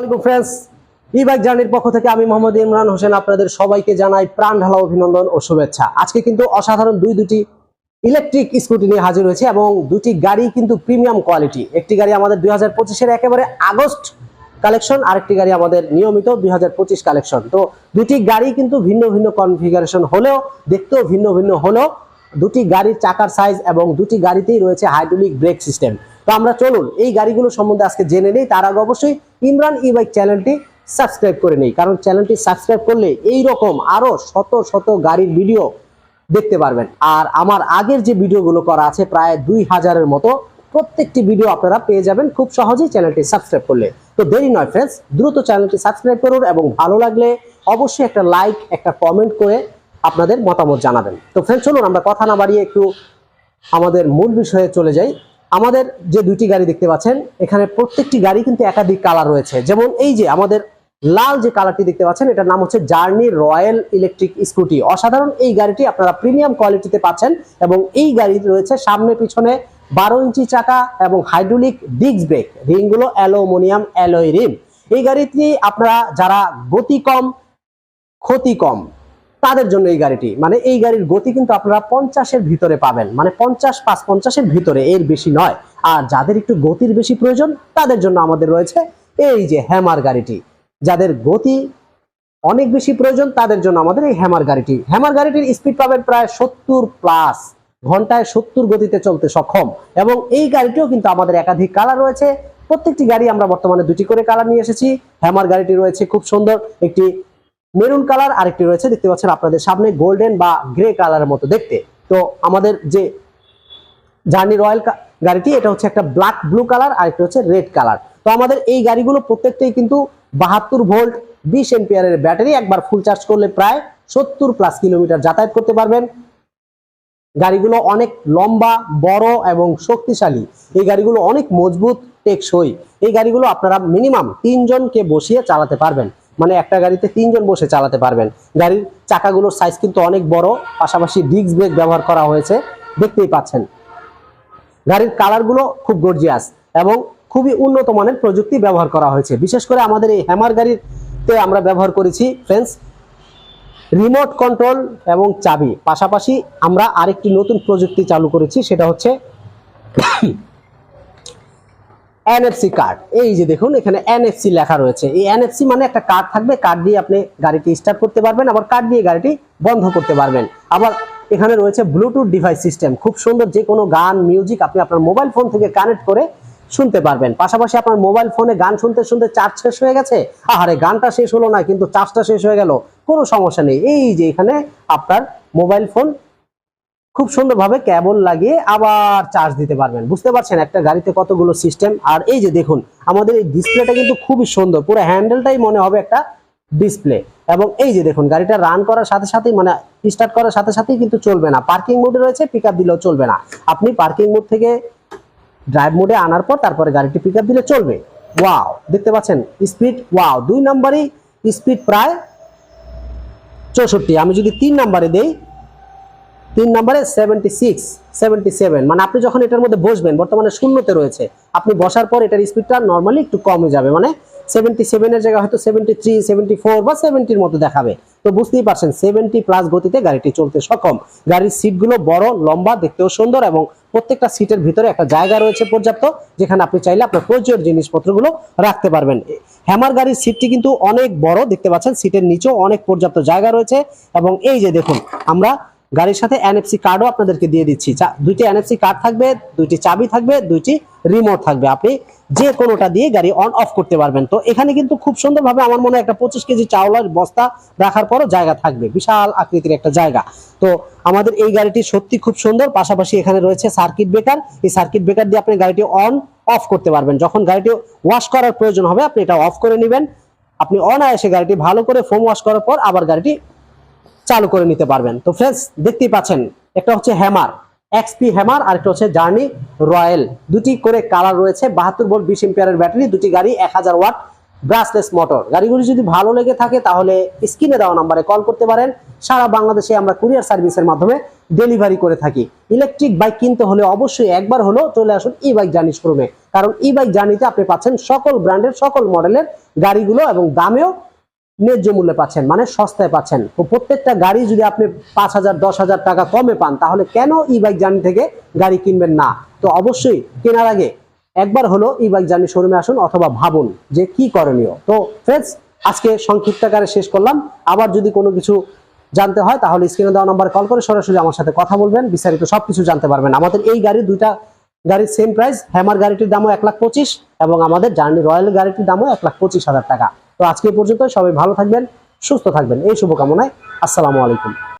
আলাইকুম ফ্রেন্ডস ই বাইক জার্নির পক্ষ থেকে আমি মোহাম্মদ ইমরান হোসেন আপনাদের সবাইকে জানাই প্রাণ ঢালা অভিনন্দন ও শুভেচ্ছা। আজকে কিন্তু অসাধারণ দুই, দুটি ইলেকট্রিক স্কুটি নিয়ে হাজির হয়েছে এবং দুটি গাড়ি কিন্তু প্রিমিয়াম কোয়ালিটি একটি গাড়ি আমাদের দুই হাজার পঁচিশের একেবারে আগস্ট কালেকশন আরেকটি গাড়ি আমাদের নিয়মিত দুই হাজার পঁচিশ কালেকশন তো দুটি গাড়ি কিন্তু ভিন্ন ভিন্ন কনফিগারেশন হলেও, দেখতেও ভিন্ন ভিন্ন হলেও দুটি গাড়ির চাকার সাইজ এবং দুটি গাড়িতেই রয়েছে হাইড্রোলিক ব্রেক সিস্টেম তো আমরা চলুন, এই গাড়িগুলো সম্বন্ধে আজকে জেনে নেই, তার আগে অবশ্যই ইমরান ই বাইক চ্যানেলটি সাবস্ক্রাইব করে নেই। কারণ চ্যানেলটি সাবস্ক্রাইব করলে এই রকম আরও শত শত গাড়ির ভিডিও দেখতে পারবেন। আর আমার আগের যে ভিডিওগুলো করা আছে প্রায় দুই হাজারের মতো, প্রত্যেকটি ভিডিও আপনারা পেয়ে যাবেন খুব সহজেই চ্যানেলটি সাবস্ক্রাইব করলে। তো দেরি নয় ফ্রেন্ডস দ্রুত চ্যানেলটি সাবস্ক্রাইব করুন এবং ভালো লাগলে অবশ্যই একটা লাইক একটা কমেন্ট করে আপনাদের মতামত জানাবেন। তো ফ্রেন্ডস চলুন আমরা কথা না বাড়িয়ে একটু আমাদের মূল বিষয়ে চলে যাই। আমাদের যে দুইটি গাড়ি দেখতে পাচ্ছেন, এখানে প্রত্যেকটি গাড়ি কিন্তু একাধিক কালার রয়েছে। যেমন এই যে আমাদের লাল যে কালারটি দেখতে পাচ্ছেন, এটার নাম হচ্ছে জার্নি রয়্যাল ইলেকট্রিক স্কুটি অসাধারণ এই গাড়িটি আপনারা প্রিমিয়াম কোয়ালিটিতে পাচ্ছেন এবং এই গাড়ি রয়েছে সামনে পিছনে বারো ইঞ্চি চাকা এবং হাইড্রোলিক ডিস্ক ব্রেক রিংগুলো অ্যালুমিনিয়াম অ্যালয় রিম। এই গাড়িটি আপনারা যারা গতি কম, ক্ষতি কম তাদের জন্য এই গাড়িটি। মানে এই গাড়ির গতি কিন্তু আপনারা পঞ্চাশের ভিতরে পাবেন। মানে পঞ্চাশ পাঁচ পঞ্চাশের ভিতরে, এর বেশি নয়। আর যাদের একটু গতির বেশি প্রয়োজন, তাদের জন্য আমাদের রয়েছে এই যে হ্যামার গাড়িটি। যাদের গতি অনেক বেশি প্রয়োজন, তাদের জন্য আমাদের এই হ্যামার গাড়িটি। হ্যামার গাড়িটির স্পিড পাবেন প্রায় সত্তর প্লাস ঘন্টায় সত্তর গতিতে চলতে সক্ষম। এবং এই গাড়িটিও কিন্তু আমাদের একাধিক কালার রয়েছে। প্রত্যেকটি গাড়ি আমরা বর্তমানে দুটি করে কালার নিয়ে এসেছি। হ্যামার গাড়িটি রয়েছে খুব সুন্দর। একটি মেরুন কালার আরেকটি রয়েছে, দেখতে পাচ্ছেন আপনাদের সামনে, গোল্ডেন বা গ্রে কালারের মতো দেখতে। তো আমাদের যে জার্নি রয়্যাল গাড়িটি, এটা হচ্ছে একটা ব্ল্যাক ব্লু কালার আর একটা হচ্ছে রেড কালার। তো আমাদের এই গাড়িগুলো প্রত্যেকটাই কিন্তু বাহাত্তর ভোল্ট, বিশ এম্পিয়ারের ব্যাটারি, একবার ফুল চার্জ করলে প্রায় সত্তর প্লাস কিলোমিটার যাতায়াত করতে পারবেন। গাড়িগুলো অনেক লম্বা, বড় এবং শক্তিশালী। এই গাড়িগুলো অনেক মজবুত, টেকসই। এই গাড়িগুলো আপনারা মিনিমাম তিনজনকে বসিয়ে চালাতে পারবেন। মানে একটা গাড়িতে তিনজন বসে চালাতে পারবেন। গাড়ির চাকাগুলোর সাইজ কিন্তু অনেক বড়, পাশাপাশি ডিস্ক ব্রেক ব্যবহার করা হয়েছে, দেখতেই পাচ্ছেন। গাড়ির কালারগুলো খুব গর্জিয়াস এবং খুবই উন্নত মানের প্রযুক্তি ব্যবহার করা হয়েছে। বিশেষ করে আমাদের এই হ্যামার গাড়িতে আমরা ব্যবহার করেছি ফ্রেন্ডস রিমোট কন্ট্রোল এবং চাবি। পাশাপাশি আমরা আরেকটি নতুন প্রযুক্তি চালু করেছি, সেটা হচ্ছে এনএফসি কার্ড এই যে দেখুন, এখানে এনএফসি লেখা রয়েছে। এই এনএফসি মানে একটা কার্ড থাকবে কার্ড দিয়ে আপনি গাড়িটি স্টার্ট করতে পারবেন, আবার কার্ড দিয়ে গাড়িটি বন্ধ করতে পারবেন। আবার এখানে রয়েছে ব্লুটুথ ডিভাইস সিস্টেম খুব সুন্দর, যে কোনো গান মিউজিক আপনি আপনার মোবাইল ফোন থেকে কানেক্ট করে শুনতে পারবেন। পাশাপাশি আপনার মোবাইল ফোনে গান শুনতে শুনতে চার্জ শেষ হয়ে গেছে? আহারে, গানটা শেষ হলো না, কিন্তু চার্জটা শেষ হয়ে গেল। কোনো সমস্যা নেই। এই যে এখানে আপনার মোবাইল ফোন খুব সুন্দরভাবে কেবল লাগিয়ে আবার চার্জ দিতে পারবেন। বুঝতে পারছেন? একটা গাড়িতে কতগুলো সিস্টেম আর এই যে দেখুন, আমাদের এই ডিসপ্লেটা কিন্তু খুবই সুন্দর। পুরো হ্যান্ডেলটাই মনে হবে একটা ডিসপ্লে এবং এই যে দেখুন, গাড়িটা রান করার সাথে সাথেই মানে স্টার্ট করার সাথে সাথেই কিন্তু চলবে না। পার্কিং মোডে রয়েছে পিক দিলেও চলবে না। আপনি পার্কিং মোড থেকে ড্রাইভ মোডে আনার পর তারপরে গাড়িটি পিক দিলে চলবে। ওয়াও দেখতে পাচ্ছেন? স্পিড ওয়াও দুই নাম্বারই স্পিড প্রায় চৌষট্টি। আমি যদি তিন নাম্বারে দেই তিন নম্বরে সেভেন্টি সিক্স সেভেন্টি সেভেন মানে আপনি যখন এটার মধ্যে বসবেন, বর্তমানে শূন্যতে রয়েছে। আপনি বসার পর এটার স্পিডটা নর্মালি একটু কমে যাবে। মানে সেভেন্টি সেভেনের জায়গায় হয়তো সেভেন্টি থ্রি সেভেন্টি ফোর বা সেভেন্টির মতো দেখাবে। তো বুঝতেই পারছেন সেভেন্টি প্লাস গতিতে গাড়িটি চলতে সক্ষম। গাড়ির সিটগুলো বড়, লম্বা, দেখতেও সুন্দর এবং প্রত্যেকটা সিটের ভিতরে একটা জায়গা রয়েছে পর্যাপ্ত, যেখানে আপনি চাইলে আপনার প্রয়োজনীয় জিনিসপত্রগুলো রাখতে পারবেন। হ্যামার গাড়ির সিটটি কিন্তু অনেক বড়, দেখতে পাচ্ছেন সিটের নিচেও অনেক পর্যাপ্ত জায়গা রয়েছে। এবং এই যে দেখুন, আমরা গাড়ির সাথে এনএফসি কার্ডও আপনাদেরকে দিয়ে দিচ্ছি। দুইটি এনএফসি কার্ড থাকবে, দুইটি চাবি থাকবে, দুইটি রিমোট থাকবে। আপনি যে কোনোটা দিয়ে গাড়ি অন অফ করতে পারবেন। তো এখানে কিন্তু খুব সুন্দরভাবে আমার মনে একটা পঁচিশ কেজি চাউলের বস্তা রাখার পরও জায়গা থাকবে। বিশাল আকৃতির একটা জায়গা। তো আমাদের এই গাড়িটি সত্যি খুব সুন্দর। পাশাপাশি এখানে রয়েছে সার্কিট ব্রেকার এই সার্কিট ব্রেকার দিয়ে আপনি গাড়িটি অন অফ করতে পারবেন। যখন গাড়িটি ওয়াশ করার প্রয়োজন হবে, আপনি এটা অফ করে নেবেন। আপনি অনায়াসে গাড়িটি ভালো করে ফোম ওয়াশ করার পর আবার গাড়িটি চালু করে নিতে পারবেন। তো ফ্রেন্ডস দেখতেই পাচ্ছেন, একটা হচ্ছে হ্যামার এক্সপি হ্যামার আর একটা হচ্ছে জার্নি রয়্যাল দুটি করে কালার রয়েছে, বাহাত্তর ভোল্ট বিশ এম্পিয়ারের ব্যাটারি দুটি গাড়ি এক হাজার ওয়াট ব্রাসলেস মোটর গাড়িগুলি যদি ভালো লেগে থাকে তাহলে স্ক্রিনে দেওয়া নাম্বারে কল করতে পারেন। সারা বাংলাদেশে আমরা কুরিয়ার সার্ভিসের মাধ্যমে ডেলিভারি করে থাকি। ইলেকট্রিক বাইক কিনতে হলে অবশ্যই একবার হলেও চলে আসুন ই বাইক জার্নি শোরুমে কারণ ই বাইক জার্নিতে আপনি পাচ্ছেন সকল ব্র্যান্ডের সকল মডেলের গাড়িগুলো এবং দামেও ন্যায্য মূল্যে পাচ্ছেন মানে সস্তায় পাচ্ছেন। তো প্রত্যেকটা গাড়ি যদি আপনি পাঁচ হাজার, দশ হাজার টাকা কমে পান, তাহলে কেন ই বাইক জার্নি থেকে গাড়ি কিনবেন না? তো অবশ্যই কেনার আগে একবার হলো ই বাইক জার্নি শোরুমে আসুন অথবা ভাবুন যে কি করণীয়। তো ফ্রেন্ডস আজকে সংক্ষিপ্ত আকারে শেষ করলাম। আবার যদি কোনো কিছু জানতে হয়, তাহলে স্ক্রিনে দেওয়া নাম্বার কল করে সরাসরি আমার সাথে কথা বলবেন। বিস্তারিত সবকিছু জানতে পারবেন। আমাদের এই গাড়ি দুইটা গাড়ির সেম প্রাইস হ্যামার গাড়িটির দামও এক লাখ পঁচিশ এবং আমাদের জার্নি রয়্যাল গাড়িটির দামও এক লাখ পঁচিশ হাজার টাকা। তো আজকে পর্যন্ত সবাই ভালো থাকবেন সুস্থ থাকবেন। এই শুভকামনায় আসসালামু আলাইকুম।